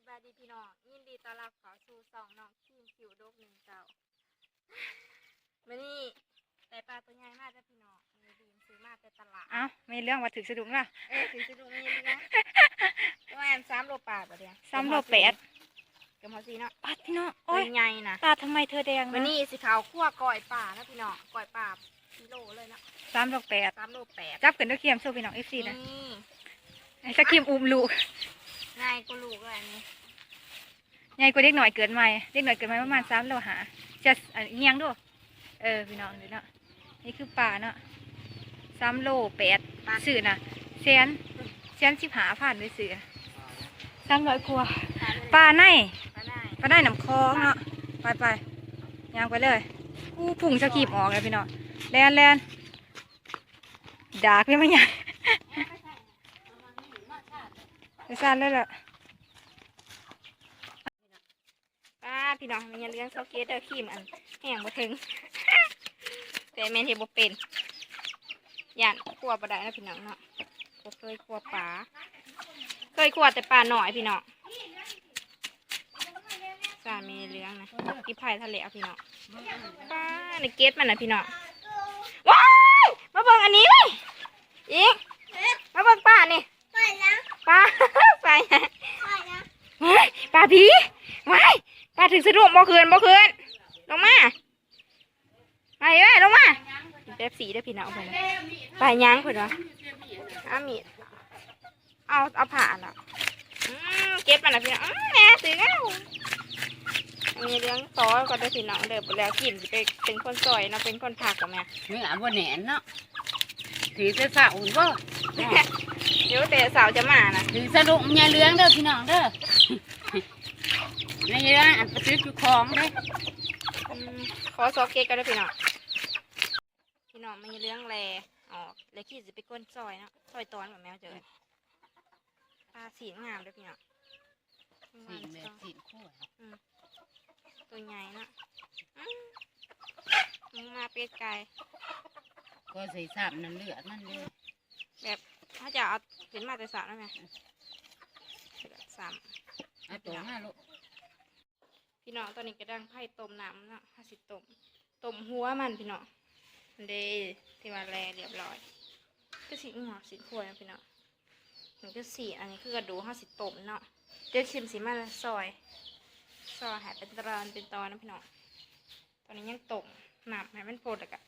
สบายดีพี่น้องยินดีต้อนรับเข้าสู่สองน้องทีมคิวโดกหนึ่งเจ้ามื่อนี้ได้ปลาตัวใหญ่มากจ้ะพี่น้องมีดีมซื้อมาแต่ตลาดเอ้าไม่เรื่องว่าถึกสะดุ้งละเอ้ยถือจะดูมีดีนะประมาณสามโลปลาปะเดียวสามโลแปดเกือบพอซีเนาะปาดพี่น้องตัโอ้วยใหญ่นะตาทำไมเธอแดงะวันนี้สิขาวคั่วก้อยป่านะพี่น้องก้อยป่ากิโลเลยเนาะสามโลแปดสามโลแปดจับกันด้วยเคียมโซ่พี่น้องเอฟซีนะนี่ไอ้สกิมอุ้มลูก ง่ายกว่าลูกเลยอันนี้ใหญ่กว่าเด็กหน่อยเกินใหม่เด็กหน่อยเกินใหม่ประมาณสามโลหาจะอันเงียงด้วยเออพี่น้องเดี๋ยวเนาะนี่คือป่าเนาะสามโลแปดสื่อนะแสนแสนสิบหาผ่านด้วยสื่อสามร้อยกว่าปลาในปลาได้ปลาในน้ำคลองเนาะไปไปยางไปเลยอู้ผุ่งสกีบออกเลยพี่น้องแลนแลนดากไม่มาใหญ่ ไปซ่านเลยล่ะป้าพี่น้องมันยังเลี้ยงโซเกตเดอร์ขีมอันแห้งบ่ถึง แต่แม่นเฮ็ดบ่เป็นย่านคั่วบ่ได้นะพี่น้องเนาะบ่เคยคั่วปลาเคยคั่วแต่ปลาหน่อยพี่น้องสามีเลี้ยงนะกิไผ่ทะเลเอาพี่น้องป้าในเกตมันนะพี่น้องว้ายมาเบิ่งอันนี้เว้ยอีกมาเบิ่งป้านี่ ป้าไปนะเฮ้ยปลาผีว้ายปลาถึงสะดุ้งบ่คืนบ่คืนลงมาไปเว้ยลงมาเป๊ปสีได้อพี่น้องเพิ่นน่ะไปยังเพิ่นวะเอามีดเอาเอาผ่านอะอืมเก็บมันนะพี่น้องอื้อแม่ซื้อแล้วอันนี้เลี้ยงต่อก็ได้อพี่น้องเด้อบ่แล้วกินสิไปเป็นคนซอยเนาะเป็นคนผักกับแม่เนื้อบ่แหนนเนาะถือจะสาวบ่ เดี๋ยวแต่สาวจะมานะถือสะดุ้งยายเลี้ยงเด้อพี่น้องเด้อยายเลี้ยงอันประซื้อคือของเด้ออืมขอซอเก๊กก็ได้อพี่น้องพี่น้องมันเลี้ยงแลออกแล้วขี้สิไปก้นซอยเนาะซอยตอนแบบแมวเจอปลาสีงามเด้อพี่น้องสีแบบสีขั้วตัวใหญ่เนาะอื้อมึงมาเป็ดไก่ก็ใส่สามน้ำเลือดมันเลย ถ้าจะเอาเป็นมาแต่สามได้ไหมเลือดสามเอาตัวห้าลูกพี่น้องตอนนี้กระดังไผ่ต้มน้ำเนาะห้าสิต้มต้มหัวมันพี่น้องอันเดที่ว่าแลเรียบร้อย ก็สีหัวสีขวยนะพี่น้องมันก็สีอันนี้คือกระดูกห้าสิต้มเนาะเดี๋ยวชิมสีมาแล้วซอยซอยใหายเป็นตอนเป็นตอนนะพี่น้องตอนนี้ยังต้มน้ำให้มันโปรดแล้วก็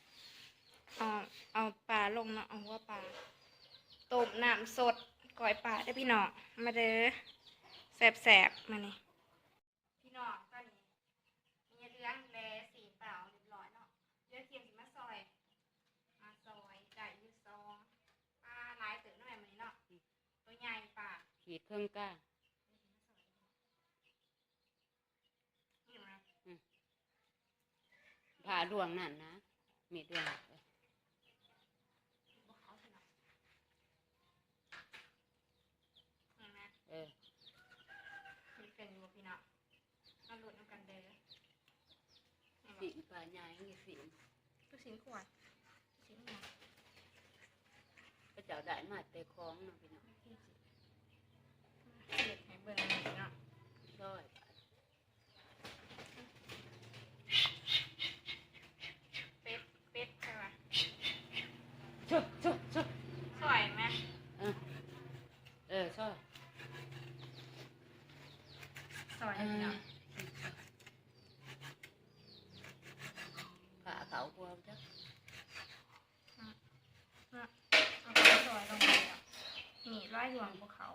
เอาเอาปลาลงเนาะเอาหัวปลา ต้มน้ำสดก่อยปลาได้อพี่น้องมาเด้อแสบๆมานี่พี่น้องตอนนี้มีเรื่องแลสีเปล่าเรียบร้อยเนาะเดี๋ยวเทียมสิมาซอย มาซอยไก่ยูซองปลาหลายเติมหน่อยมันนี้เนาะตัวใหญ่ปลาขีดเครื่องก้านี่มาผ่าดวงนั่นนะมีดวงเออ บ่เขาสิเนาะนี่นะ เออ มีเป็นอยู่บ่พี่เนาะมาหลุดน้ำกันเด้อนี่ สี บ่ ปลา ใหญ่นี่สีตัวชิ้นขวดชิ้นหนาพระเจ้าได้มาแต่ของเนาะพี่น้องที่สิเด็ดให้เบิ่งหน่อยเนาะร้อยเป็ดเป็ดใช่ปะชุบชุบชุบสวยไหมเออเออชอบสวยพี่เนาะ ผ่าเขาพวกจ้ะ เอาไปซอยลงไปเนาะ นี่ไล่ดวงภูเขา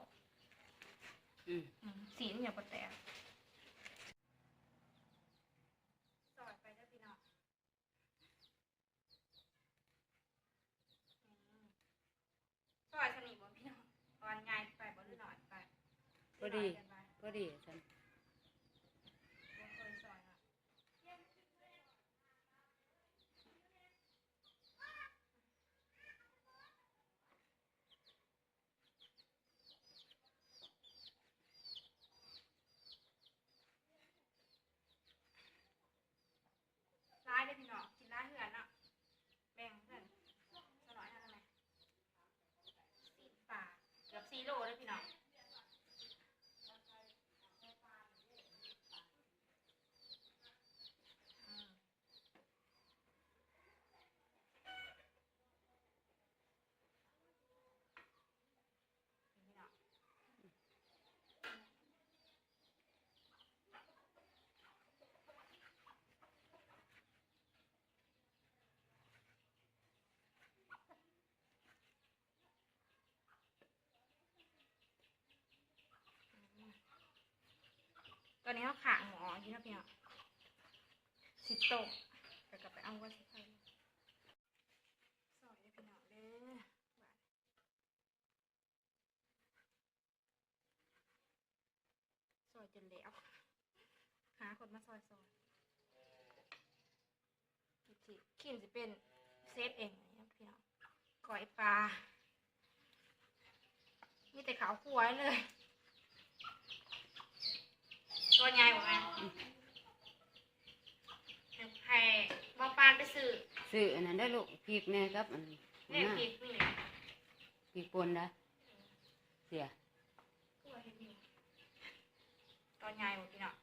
อืม อืมสีมันอย่าปะแตกซอยไปเด้อพี่น้องอืมซอยสนิทบ่พี่น้องตอนง่ายไปบ่หรือหน่อยไป พอดี หน่อยกันไป พอดีฉัน บ่เคยซอยเนาะร้ายเด้อพี่น้องกินร้ายเหือนเนาะแบ่งเพื่อนสน้อยนะทำไมสี่ป่าเกือบสี่โลเลยพี่น้อง อนนี้เขาขางหมออยู่นะพี่น้องสิตกแต่กลับไปเอาว่าสิใครซอยพี่น้องเด้อซอยจนแล้วหาคนมาซอยซอยสิขินจะเป็นเซฟเองนะพี่น้องก่อยปลามีแต่ขาวคั่วเลย ตัวใหญ่กว่าไหมให้บอปานไปซื้อซื้ออันนั้นได้อลูกพริกแน่ครับอันเล่นพริกนี่เลยพริกป่นนะเสียคั่วเห็ดอยู่ตัวใหญ่กว่าพี่เนาะ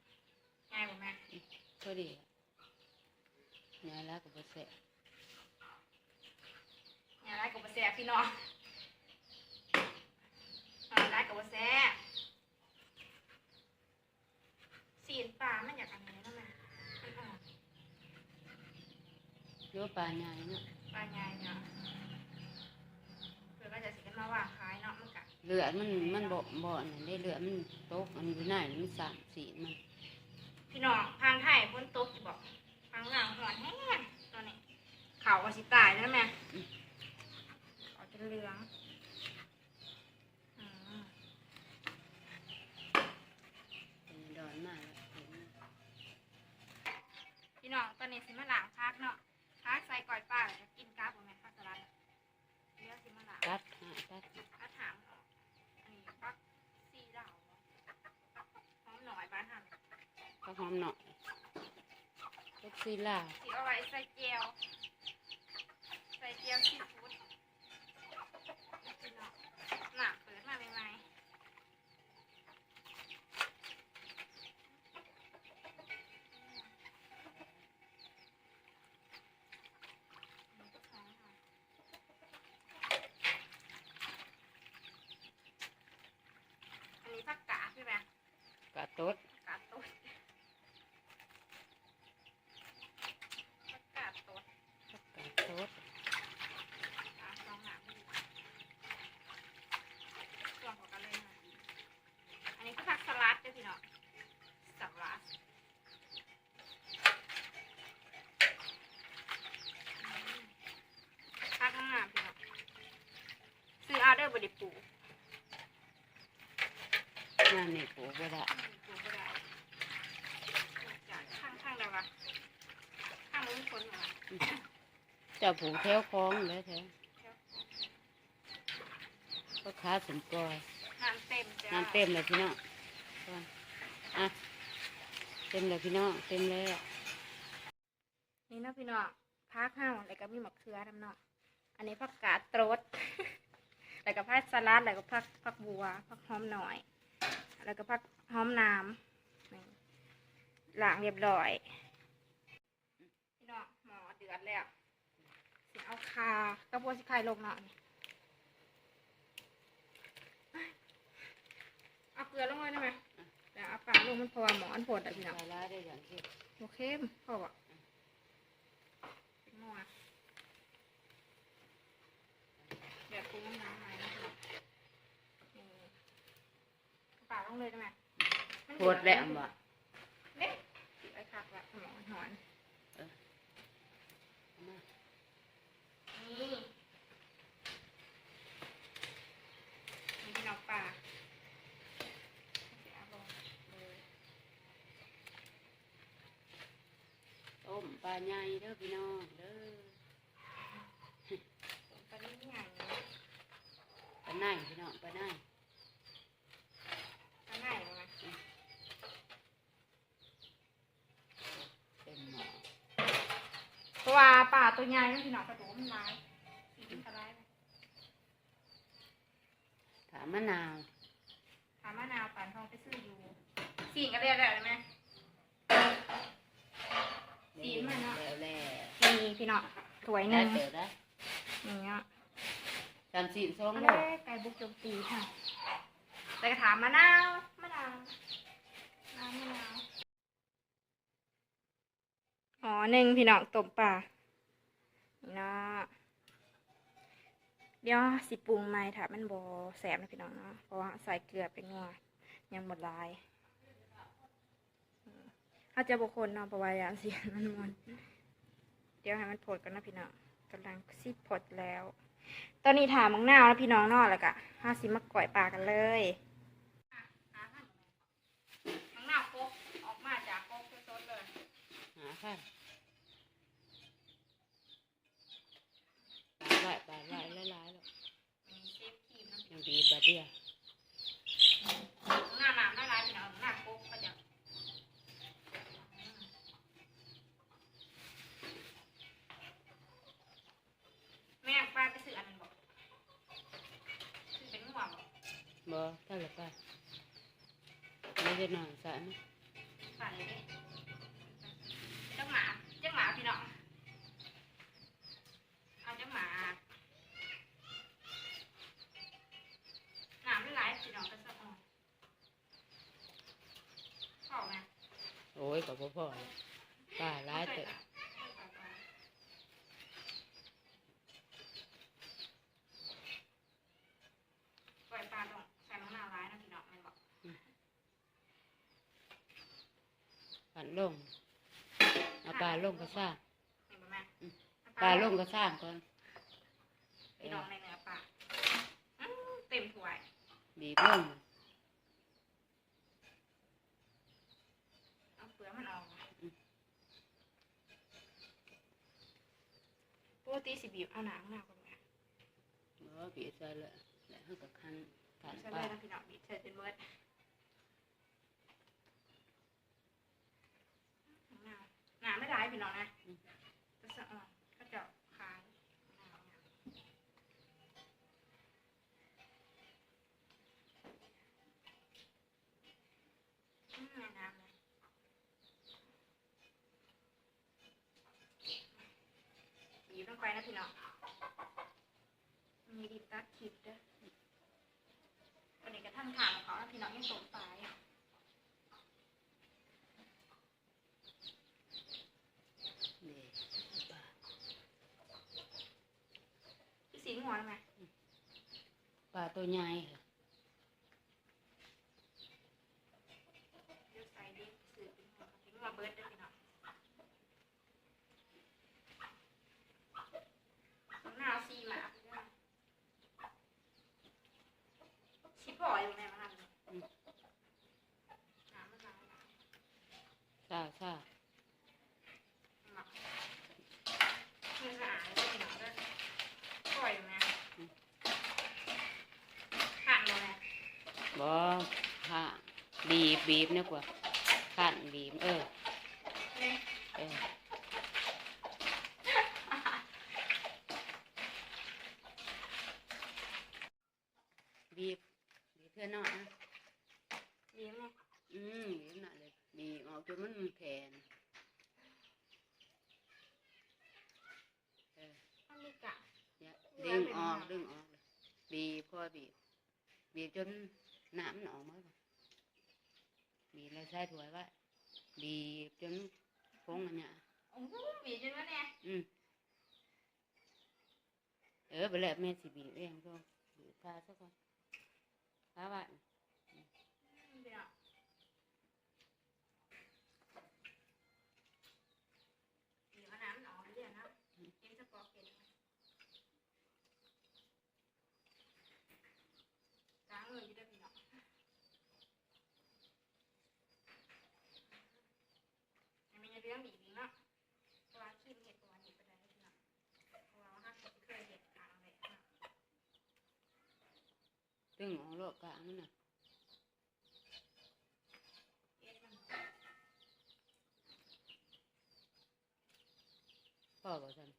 ใหญ่กว่าแม่พอดียายแล้วก็บ่แซ่บใหญ่ไรกับบัแซ่บพี่เนาะเอาไรกับบัแซ่บสีนปลามันอยากอันนี้แล้วแม่มันอ่อน เยอะปลาใหญ่เนาะปลาใหญ่เนาะเพื่อก็จะสิกันมาว่างขายเนาะมันกะเลือดมันมันบ่บ่อันนั้นได้เลือดมันตกอันอยู่ไหนมันสามสีมันพี่น้องทางไทยพ้นตกสิบอกทางหลังหอนแห้งตอนนี้เขาก็สิตายแล้วแม่เขาจะเหลืองอืมเป็นดอนมากแล้วเห็นไหมพี่น้องตอนนี้สิมาหลังพักเนาะ พักใส่ก่อยป้าจะกินกราฟบ่แม่พักสลัดเลี้ยวสิมาหลังตัดหาตัดอาถามอันนี้พักซีดาวหอมหน่อยบ้านหันก็หอมหน่อยลูกซีลาสีเอาไว้ใส่เจียวใส่เจียวซีฟู้ดพี่น้องหนักเปิดมาใหม่ๆ อันนี้ผักกาดใช่ไหม กระต๊ด กาดต้นผักกาดต้น กระต๊ด ตามสองหนังส่วนของกันเลยนะอันนี้ก็ผักสลัดด้วยพี่น้องสลัดอืมผักข้างหน้าพี่น้องซื้อเอาเดอร์บไดิ ปูงานนี่ปลูกบ่ได้ปูก็ได้จากข้างข้างๆได้ปะข้างนู้นคนเหรอเจ้าปลูกแถวคลองเลยแถวก็ค้าสมกอยน้ำเต็มจ้าน้ำเต็มเลยพี่น้องว่าอะเต็มเลยพี่น้องเต็มแล้วนี่เนาะพี่น้องพักห้าวแล้วก็มีมะเขือน้ำเนาะอันนี้ผักกาดตรด แล้วก็ผักสลัดแล้วก็ผักผักบัวผักหอมหน่อย แล้วก็ผักหอมน้ำล้างเรียบร้อยพี่น้องหมอเดือดแล้วสิเอาคากระบวนสิไข่ลงเนาะนี่เอาเกลือลงเลยได้ไหมเดี๋ยวเอาปลาลงมันพราะว่าหมอนผดอะพี่น้องปลาร้าได้อย่างที่โอเคพอบ่เป็นวดี๋ยวปรุงน้ำใหม่นะครับนี่กระ เป๋าลงเลยได้ไหมมันโคตรแหลมบ่เด็กไอ้คักละสมองหอนมานี่นี่พี่น้องป่าเสียลงเลยต้มปลาใหญ่เด้อพี่น้องเด้อตอนนี้ใหญ่ปลาไหนพี่น้องปลาไหน ตอนไหนมา เต็มหม้อ เพราะว่าป่า ตัวใหญ่มันพี่น้องกระดูกมันร้ายสีมันกระไรายถามมะนาวถามมะนาวปานทองไปซื้ออยู่สีกันเรียกได้ไหมสีมันเนาะแล้วแล้วมีพี่น้องถวยหได้นึ่งเดี๋ยวได้อย่างเงี้ยจำสีสองอันโลแรกไก่บุกโจมตีค่ะแต่กระถามมะนาวมะนาวน้ำมะนาวอ๋อหนึ่งพี่น้องต้มปลา นี่เนาะเดี๋ยวสิปรุงใหม่ถ้ามันบอแสบนะพี่น้องเนาะ เพราะว่าใส่เกลือไปงัวยังหมดลายถ้าจะบุคคลเนาะประวายาเสียมันมันเดี๋ยวให้มันผดกันนะพี่น้องกำลังซิผดแล้ว ตอนนี้ถามมังนาวแล้วพี่น้องนอกแล้วกะห้าสิมาก่อยปลากันเลยมังนาวโคกออกมาจากโคกสดเลยหาค่ะปลาไหลปลาไหลหลายๆแล้ว มีเซฟครีมน้ำ ยังดีบา เดียหน้าหนามได้ร้ายพี่น้องหน้าโคกก็จะแม่ป้าไปซื้ออันนั้นบอกซื้อเป็นหัวบอกบ่เท่าไหร่ป้าไม่ได้นอนสะนะฝันเลยเจ้าหมาเจ้าหมาพี่น้องเอาเจ้าหมาหนามไม่ร้ายพี่น้องก็สะอ่อนขอไหม โอ้ยกับพ่อเลยปลาหลายเตะปล่อยปลาต้องใส่มะนาวร้ายนะพี่น้องมันบอกปันลงเอาปลาลงกระซ่างเห็นไหมปลาลงกระซ่างก่อนพี่น้องในเนื้อปลาเต็มถ้วยบีบลง เอาเปลือกมันออกนะป กติสิบีบเอาหนังหนักกว่าแม่บ่บีบใส่เลยแล้วให้กับคันขันใช่ปเลลายนะพี่น้องบีบใส่เป็นเมิดหนาวหนาวไม่ร้ายพี่น้องนะก็สะอ่อนก็เจาะคายหนาวหนาวอืมในน้ำเลยบีบลงไปนะพี่น้องมีดิบตัดคลิปเด้อ วันนี้กระทั่งถามเขาแล้วพี่น้องยังสงสัย นี่ปลา พี่สีหัวแล้วไหมปลาตัวใหญ่ค่ะเดี๋ยวใส่ดิสื่อเป็นหัวเป็นหัวเบิร์ดเด้อพี่น้องข้างหน้าเอาซีหมาพี่น้องชิปบ่อยอยู่ไหนมาทำเนี่ยน้ำมันน้ำน้ำ ซ่าซ่า หมักมือสะอาดเลยพี่น้องเด้อปล่อยอยู่นะหั่นเลยนะ บ่ค่ะบีบบีบเนี่ยกว่าขันบีบเออเนี่ยเออบีบบีบเพื่อนเนาะนะเลี้ยงไงอืมบีบหน่อยเลยบีบออกจนมันแผ่นเออมันมีกะอย่าดึงออกดึงออกเลยบีบพอบีบบีบจน น้ำมันออกมาก่อนบีบแล้วใส่ถ้วยไว้บีบจนฟงอันเนี้ยโอ้โหบีบจนว่าเนี่ยอืมเออไปแล้วแม่สิบีบเองก็บีบพาซะก่อนพาไว้เดี๋ยวเดี๋ยวเอาน้ำมันออกเรื่อยๆนะเอ็มจะปอกเก็ดล้างมืออยู่ด้วยพี่น้องยังไม่ได้เรื่องบีบอีกเนาะเพราะว่าขี้มันเห็ดตัวนี้ไปได้พี่น้องเพราะว่าห้าคนเคยเห็ดทางเลยเนาะ ตึงออกโลกกลางนั่นน่ะเอ็ดมันพ่อบอกฉัน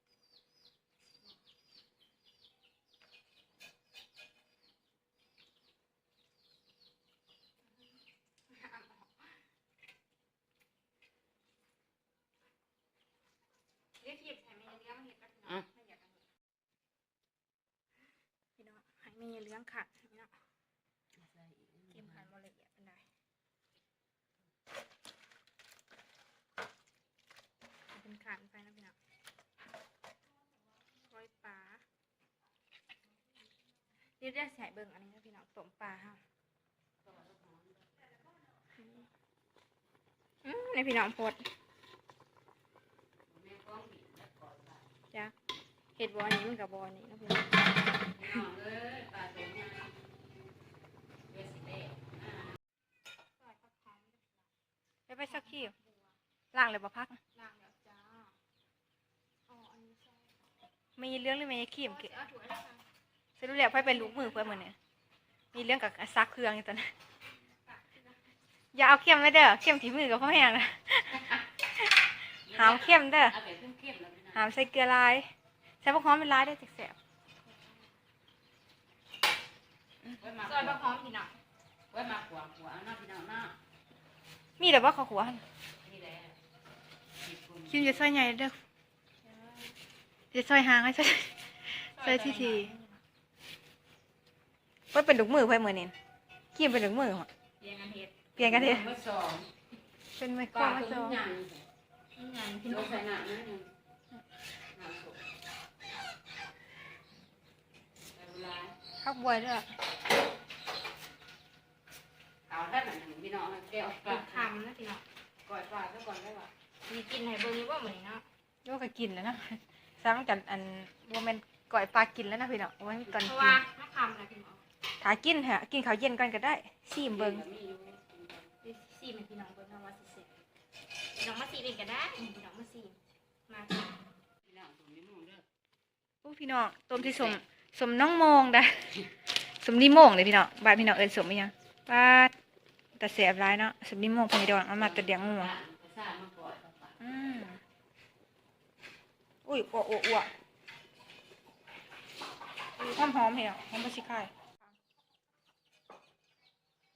เรียกทีบใส่เมย์เลี้ยงมาเห็ดกับพี่น้องไม่อยากกันพี่น้องให้เมย์เลี้ยงขัดพี่น้อง ใส่อีก ทีมขัดบละเอียดเป็นได เป็นขันไปนะพี่น้องก้อยปลาเรียกได้ใส่เบิ่งอันนี้นะพี่น้องต้มปลาฮะอืมอืมในพี่น้องโพดแม่ฟ้องบีบแล้วก่อนว่าจ้ะเห็ดบอนี้มันกับบอนี้เนาะพี่น้องพี่น้องเอ้ยปลาตัวนี้เวสิเล่อ่าไปไปสักขี้ล่างเลยบ่พัก ล้างแล้วจ้าอ๋ออันนี้ใช่ มีเรื่องหรือไม่ขี้มเกะเอาถั่วแล้วค่ะสรุปแล้วไพ่เป็นลูกมือเพื่อนมือเนี่ยมีเรื่องกับซักเครื่องอยู่ตอนนั้นอย่าเอาเข้มไว้เด้อเข้มที่มือกับพ่อแห้งนะหามเข้มเด้อเอาแบบเข้มๆแล้วพี่น้องหามใส่เกลือลายใส่พวกหอมเป็นลายได้อจักแสบไว้มาซอยบะหอมพี่น้องไว้มาขวางขวางเนาะพี่น้องเนาะมีแต่ว่าขอขัวหั่นนี่แหละหยิบคุณคิมจะซอยใหญ่เด้อ จะซอยหางให้ซอยซอยทีทีเพิ่นเป็นลูกมือเพื่อนมือนี่คิมเป็นลูกมือเหรอเรียงกันเห็ดเปลี่ยนกันเถอะเมื่อสองเป็นไมโคปรลามาตัวโซนี้ยังนี่ไงพี่พี่น้น้อองงใส่หนักนะยังหนักสุดแต่เวลาข้าวบวยด้วยเอาท่านหนึ่งพี่น้องแก้วปเป็ลานคำนะพี่น้องก่อยปลาซะก่อนได้ป่ะมีกินให้เบิ่งอยู่ว่าเหมือนเนาะโยกก็กินแล้วนะ ซ้ำกันอันว่าแมันก่อยปลากินแล้วนะพี่น้องว่ามีตอนเพกิราะนว่าน้ำคำนะพี่น้องถ้ากินเหอะกินข้าวเย็นก่อนก็ได้ซีมเบิงมีอยู่ดิซีมันพี่น้องเบิ่งเอาว่าสิเสร็จพี่น้องมาซีเองก็ได้พี่น้องมาซีมาจ้ะพี่น้องตัวนี้มองเด้ออู้พี่น้องต้มที่สมสมน้องโมงได้สมนิโมงเลยพี่น้องบ้านพี่น้องเอินสมไหมยังป้าดแต่เสียบร้ายเนาะสมนิโมงพญดอนเอามาแตะเดียงงัว ปลาซ่ามาก่อยปลา อืม อุ้ยอ้วอ้วอ้วหอมหอมเหี่ยวหอมบะชิคาย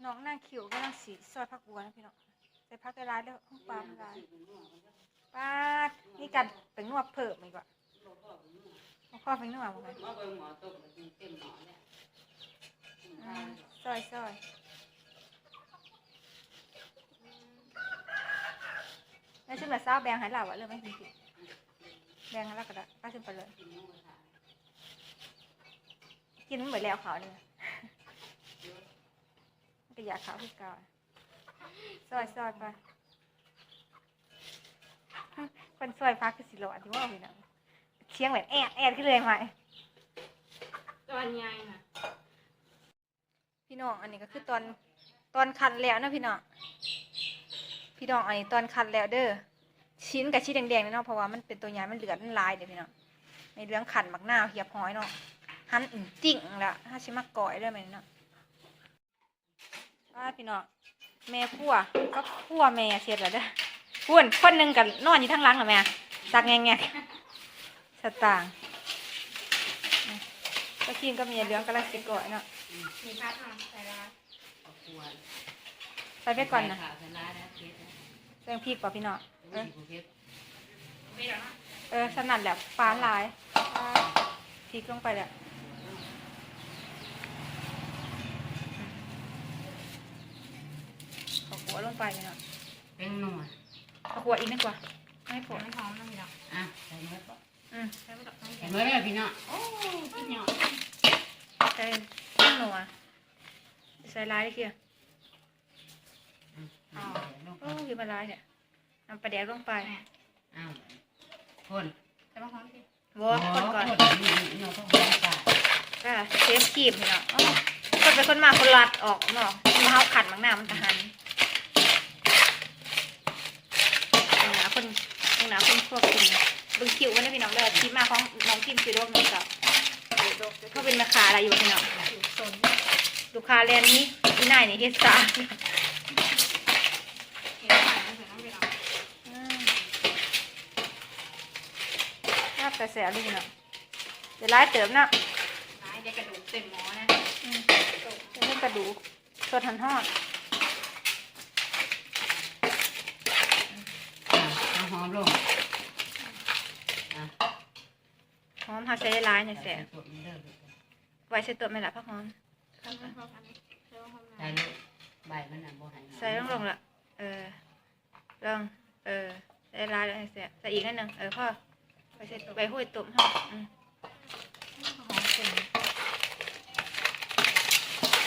น้องนั่งคิวก็นั่งสีซอยผักบัวนะพี่น้องใส่ผักกระไรแล้วห้องปลามันไรป้าดนี่กันเป็นนวดเพิ่มอีกว่ะเอาข้อเป็นนวดมั้งมาเบิ่งหมอต้มเต็มหมอแล้วซอยซอยแล้วซึ่งแบบเศร้าแบงให้เราอะเริ่มไม่กินผิด แบงให้เราก็ได้ป้าซึ่งไปเลย กินมันเหมือนแล้วขาวเลยมันก็อยากขาวที่เก่าซอยซอยไปคนซอยพักคือสิโลอันที่ว่าพี่น้องเชียงแบบแอดแอดขึ้นเลยไหมตอนใหญ่น่ะพี่น้องอันนี้ก็คือตอนตอนคันแล้วนะพี่น้องพี่น้องอันนี้ตอนคันแล้วเด้อ ชิ้นกับชิ้นแดงๆเนาะเพราะว่ามันเป็นตัวใหญ่มันเหลือมันลายเดี๋ยวพี่น้องในเรื่องขันมักหน้าวเหียบหอยเนาะหันอุ่นจริงละถ้าชิมาก่อยได้ไหมเนาะว่าพี่น้องแม่พัวก็พัวแม่เสียแล้วเด้อพูนคนหนึ่งกันนอนอยู่ทั้งหลังเหรอแม่สักแงงๆสตางค์ก็คิงก็มีเรื่องกำลังสิก่อยเนาะมีพัดเนาะใส่ร้านใส่ไปก่อนนะ รใส่พริกป่ะพี่น้องเออเพชรไม่หรอกเนาะเออสนั่นแหละฟ้าลายพริกลงไปแล้วเอาหัวลงไปพี่น้องเป็นนัวเอาหัวอีกนิดกว่าไม่ให้ผหัวลไม่หอมนะพี่น้องอะใส่เนื้อก่อนอืมใส่ไปกับน้ำแกใส่งเนื้อเลยพี่น้องโอ้พี่น้องใส่ข้าวหนัวใส่ลายได้เกี่ย อ้าวโอ้ยมาลายเนี่ยนำปลาแดกลงไปอ้าวคนใส่บะหอมสิวอคนก่อนคนนี่นี่ต้องหัวปลาก็เชฟขีบพี่น้องอ้าวคนเป็นคนมาคนลัดออกเนาะมาเอาขันมังหน้ามันกะหันตรงหนาคนตรงหนาคนพวกกินเบึงคิวกันนะพี่น้องเด้อที่มาของน้องกิมซีโร่นี่กับเขาเป็นแม่ค้าอะไรอยู่พี่น้องอยู่สนลูกค้าแลนนี้ที่ไหนนี่เฮ็ดซา เกี่ยวกับน้ำใส่น้ำพี่น้อง อืม น่าแต่แสบเลยพี่น้องเดี๋ยวไล่เติมเนาะร้ายเดี๋ยวกระดูกเต็มหม้อนะอืมจะให้กระดูกสดหันทอดเอาหอมลงอะหอมหาใส่ได้ร้ายเนี่ยแสบตัวนี้เด้อไว้ใส่ตัวไม่ละพักหอมใส่บะหอมอันนี้ใส่บะหอมใส่นะลูกใบมันน่ะบ่ให้ใส่ลงลงละเออลองเออใส่ร้ายแล้วให้แสบใส่อีกนิดนึงเออพ่อ ไปใส่ใบห้วยตุ่มห้อง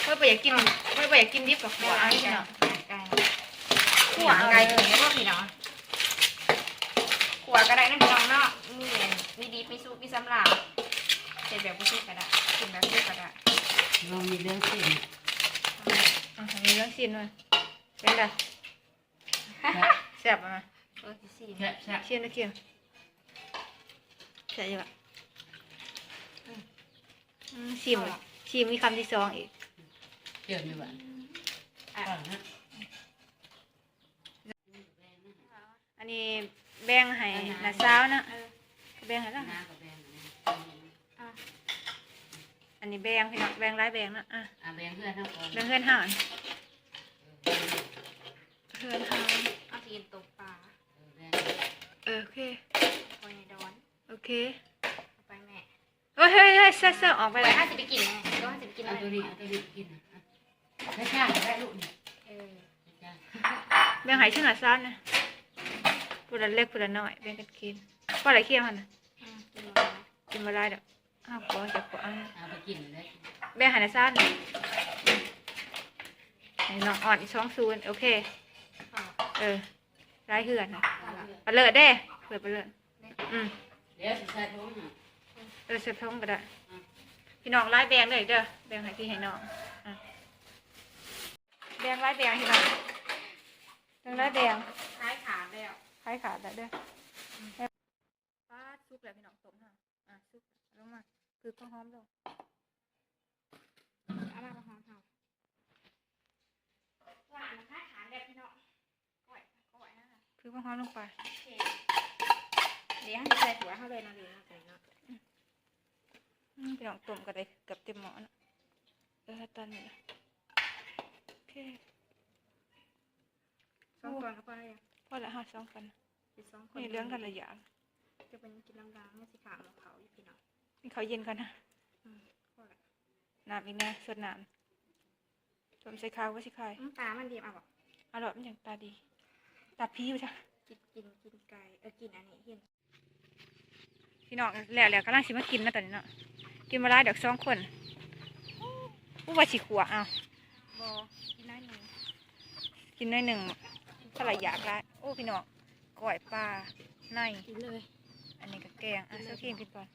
เพื่อไปอยากกินเพื่อไปอยากกินดิบกับหัวเอาให้พี่น้องไก่ขวไก่ถึงว่าพี่เน้องขวก็ได้นะพี่น้องเนาะมีอันมีดีมีซุปมีสำหรับเจ็ดแบบบุซุปก็ได้กินแบบซุปก็ได้ลองมีเรื่องสิ่งอะมีเรื่องซีนด้วยเป็นไงแซ่บอะเออที่สี่แช่แช่เคียนนะเคียน ใช่ยังอะอืมชิมเลยชิมมีคำที่สองอีกเกี่ยวอยู่บ้านก่อนนะอันนี้แบ่งให้น้าสาวนะเออแบ่งให้ละหน้ากับแบงอะอันนี้แบ่งพี่น้องแบ่งหลายแบ่งนะอะอะแบงเพื่อนเท่าก่อนแบ่งเพื่อนห่านเพื่อนห่านเอาทีนตกปลาแบงเออโอเคคอยในดอน โอเคเอาไปแม่เฮ้ยเฮ้ยเฮ้ยเซ่เซ่ออกไปไปเลยห้าสิบไปกินไงก็ห้าสิบไปกินเอาอะไรตัวนี้เอาตัวนี้กินนะไม่ใช่ได้ลูกนี่เออไม่ใช่แบ่งให้ชื่อหน้าสาวนะผู้ละเล็กผู้ละน้อยแบ่งกันกินว่าอะไรเคี่ยวหันนะอืมกินหมดแล้วกินมาได้ดอกอ้าวขอจะขอเอาเอาไปกินเลยแบ่งให้หน้าสาวนะให้น้องอ่อนอีกสองศูนย์โอเคค่ะเออไล่เหือนนะไปเลิศเด้เปิดไปเลิศอืม เดี๋ยวสิใส่ท้องอะเออเสร็จท้องก็ได้อืมพี่น้องไล่แบงเลยเด้อแบงให้พี่ให้น้องอะแบงไล่แบงพี่น้องแบงไล่แบงคล้ายขาแล้วคล้ายขาดได้เด้ออป้าดซุกแล้วพี่น้องต้มค่ะอะซุกลงมาคือข้าวหอมลงเอามาประหอมเฮาหวานคล้ายขาแบบพี่น้องก้อยก้อยนะคือข้าวหอมลงไปโอเค เดี๋ยวให้ใส่ถั่วเข้าเลยนะเดี๋ยวนะใส่เนาะอืมพี่น้องต้มก็ได้เกือบเต็มหม้อนะเออตอนนี้นะโอเคสองคนเข้าไปยังพอละห้าสองกันสิสองคนเรื่องกันหลายอย่างจะเป็นกินล้างเนี่สิขาวของเขาอยู่พี่น้องนี่เขาเย็นกันนะน้ำอีกนะสดน้ำต้มใส่ข้าวไว้สิคายตา มันดีอะบอกอร่อยมันอย่างตาดี ตาพีอยู่จ้ะกินกินกินไก่เออกินอันนี้เห็น พี่น้องแล้วแล้วกำลังสิมากินนะตอนนี้เนาะกินมาหลายเด็กสองคนผู้ว่าสิขัวเอาบอกินได้หนึ่งกินน้อยหนึ่งถ้าไรอยากได้โอ้พี่น้องก้อยปลาในกินเลย อันนี้ก็แกงอะเสื้อกินกินก่อน